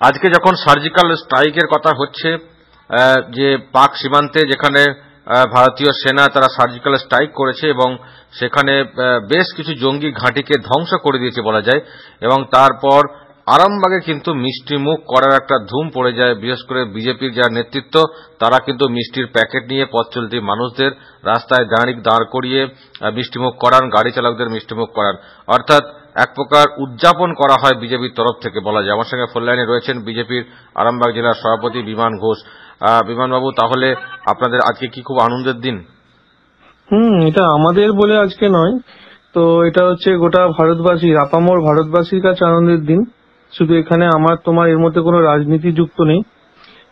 আজকে যখন সার্জিক্যাল স্ট্রাইকের কথা হচ্ছে যে পাক সীমান্তে যেখানে ভারতীয় সেনা তারা সার্জিক্যাল স্ট্রাইক করেছে এবং সেখানে বেশ কিছু জঙ্গি ঘাঁটিকে ধ্বংস করে দিয়েছে বলা যায়, এবং তারপর আরামবাগে কিন্তু মিষ্টি মুখ করার একটা ধুম পড়ে যায়, বিশেষ করে বিজেপির যারা নেতৃত্ব, তারা কিন্তু মিষ্টির প্যাকেট নিয়ে পথ চলতি মানুষদের রাস্তায় দাঁড়িয়ে দাঁড় করিয়ে মিষ্টিমুখ করান, গাড়ি চালকদের মিষ্টিমুখ করান। অর্থাৎ এক প্রকার উদযাপন করা হয় বিজেপির তরফ থেকে বলা যায়। আমার সঙ্গে ফোন লাইনে রয়েছেন বিজেপির আরামবাগ জেলার সভাপতি বিমান ঘোষ। বিমানবাবু, তাহলে আপনাদের আজকে কি খুব আনন্দের দিন? হুম, এটা আমাদের বলে আজকে নয়। তো এটা হচ্ছে গোটা ভারতবাসী আপামর ভারতবাসীর কাছে আনন্দের দিন। শুধু এখানে আমার, তোমার, এর মধ্যে কোনো রাজনীতি যুক্ত নেই।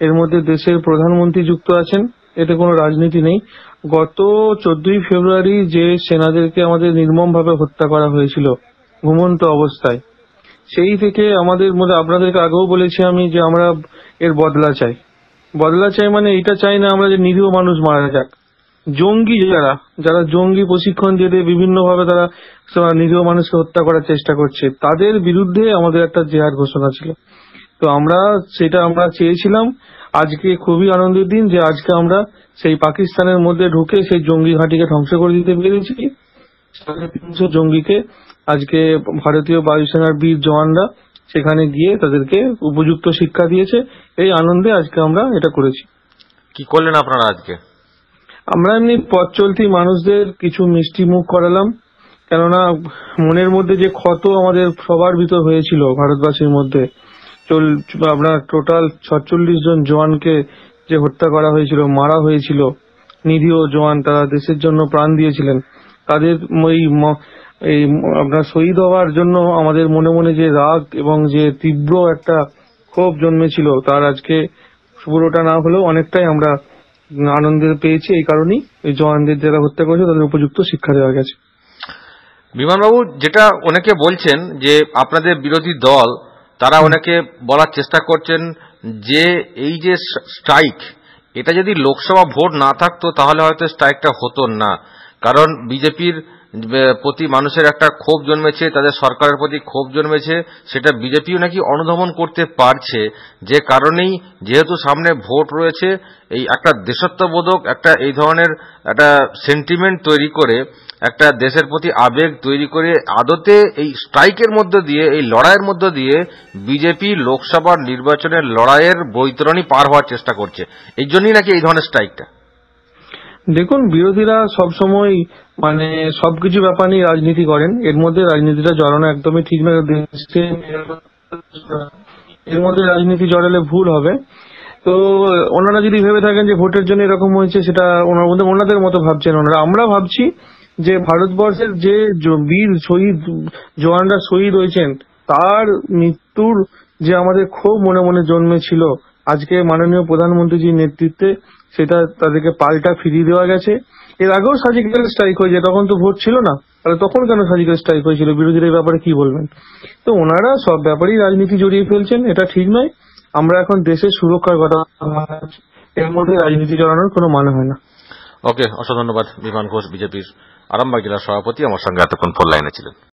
এর মধ্যে দেশের প্রধানমন্ত্রী যুক্ত আছেন, এতে কোনো রাজনীতি নেই। গত চোদ্দই ফেব্রুয়ারি যে সেনাদেরকে আমাদের নির্মমভাবে হত্যা করা হয়েছিল ঘুমন্ত অবস্থায়। সেই থেকে আমাদের মধ্যে, আপনাদেরকে আগেও বলেছি আমি যে আমরা এর বদলা চাই। বদলা চাই মানে এটা চাই না আমরা যে নিরীহ মানুষ মারা যাক। জঙ্গি যারা যারা জঙ্গি প্রশিক্ষণ দিয়ে দিয়ে বিভিন্নভাবে তারা নিরীহ মানুষকে হত্যা করার চেষ্টা করছে, তাদের বিরুদ্ধে আমাদের একটা জেহাদ ঘোষণা ছিল। তো আমরা সেটা আমরা চেয়েছিলাম। আজকে খুবই আনন্দের দিন যে আজকে আমরা সেই পাকিস্তানের মধ্যে ঢুকে সেই জঙ্গি ঘাঁটিকে ধ্বংস করে দিতে পেরেছি। সাড়ে তিনশো জঙ্গিকে আজকে ভারতীয় বায়ুসেনার বীর জওয়ানরা সেখানে গিয়ে তাদেরকে উপযুক্ত শিক্ষা দিয়েছে। এই আনন্দে আজকে আমরা এটা করেছি। কি করলেন আপনারা আজকে? আমরা এমনি পথ চলতি মানুষদের কিছু মিষ্টি মুখ করালাম কেননা মনের মধ্যে যে ক্ষত আমাদের সবার ভিতর হয়েছিল ভারতবাসীর মধ্যে চল আপনার টোটাল ছচল্লিশ জন জওয়ানকে যে হত্যা করা হয়েছিল মারা হয়েছিল নিরীহ জওয়ান তারা দেশের জন্য প্রাণ দিয়েছিলেন। তাদের ওই এই আপনার শহীদ হওয়ার জন্য আমাদের মনে মনে যে রাগ এবং যে তীব্র একটা ক্ষোভ জন্মেছিল তার আজকে পুরোটা না হলেও অনেকটাই আমরা আনন্দ পেয়েছি এই কারণেই এই জওয়ানদের যারা হত্যা করেছে তাদের উপযুক্ত শিক্ষা দেওয়া গেছে। বিমানবাবু যেটা অনেকে বলছেন যে আপনাদের বিরোধী দল তারা অনেকে বলার চেষ্টা করছেন যে এই যে স্ট্রাইক এটা যদি লোকসভা ভোট না থাকতো তাহলে হয়তো স্ট্রাইকটা হতো না। কারণ বিজেপির প্রতি মানুষের একটা ক্ষোভ জন্মেছে, তাদের সরকারের প্রতি ক্ষোভ জন্মেছে, সেটা বিজেপিও নাকি অনুধাবন করতে পারছে। যে কারণেই যেহেতু সামনে ভোট রয়েছে, এই একটা দেশত্ববোধক, একটা এই ধরনের একটা সেন্টিমেন্ট তৈরি করে, একটা দেশের প্রতি আবেগ তৈরি করে, আদতে এই স্ট্রাইকের মধ্য দিয়ে, এই লড়াইয়ের মধ্য দিয়ে বিজেপি লোকসভার নির্বাচনের লড়াইয়ের বৈতরণী পার হওয়ার চেষ্টা করছে। এই জন্যই নাকি এই ধরনের স্ট্রাইকটা দেখুন, বিরোধীরা সবসময় মানে সবকিছু ব্যাপার নিয়ে রাজনীতি করেন। এর মধ্যে রাজনীতিটা জড়ানো একদমই ঠিক না। এর মধ্যে রাজনীতি জড়ালে ভুল হবে। তো ওনারা যদি ভেবে থাকেন যে ভোটের জন্য এরকম হয়েছে, সেটা ওনার মধ্যে ওনাদের মতো ভাবছেন ওনারা। আমরা ভাবছি যে ভারতবর্ষের যে বীর শহীদ, জওয়ানরা শহীদ হয়েছেন, তার মৃত্যুর যে আমাদের খুব মনে মনে জন্মেছিল আজকে মাননীয় প্রধানমন্ত্রীজির নেতৃত্বে সেটা তাদেরকে পাল্টা ফিরিয়ে দেওয়া গেছে। এর আগেও সার্জিক্যাল স্ট্রাইক হয়েছে, তখন তো ভোট ছিল না। তাহলে তখন কেন সার্জিক্যাল স্ট্রাইক হয়েছিল? বিরোধীরা এই ব্যাপারে কি বলবেন? তো ওনারা সব ব্যাপারেই রাজনীতি জড়িয়ে ফেলছেন, এটা ঠিক নয়। আমরা এখন দেশের সুরক্ষার কথা এর মধ্যে রাজনীতি জড়ানোর কোনো মানে হয় না। ওকে, অসংখ্য ধন্যবাদ। বিমান ঘোষ, বিজেপির আরামবাগ জেলার সভাপতি আমার সঙ্গে এতক্ষণ ফোন লাইনে ছিলেন।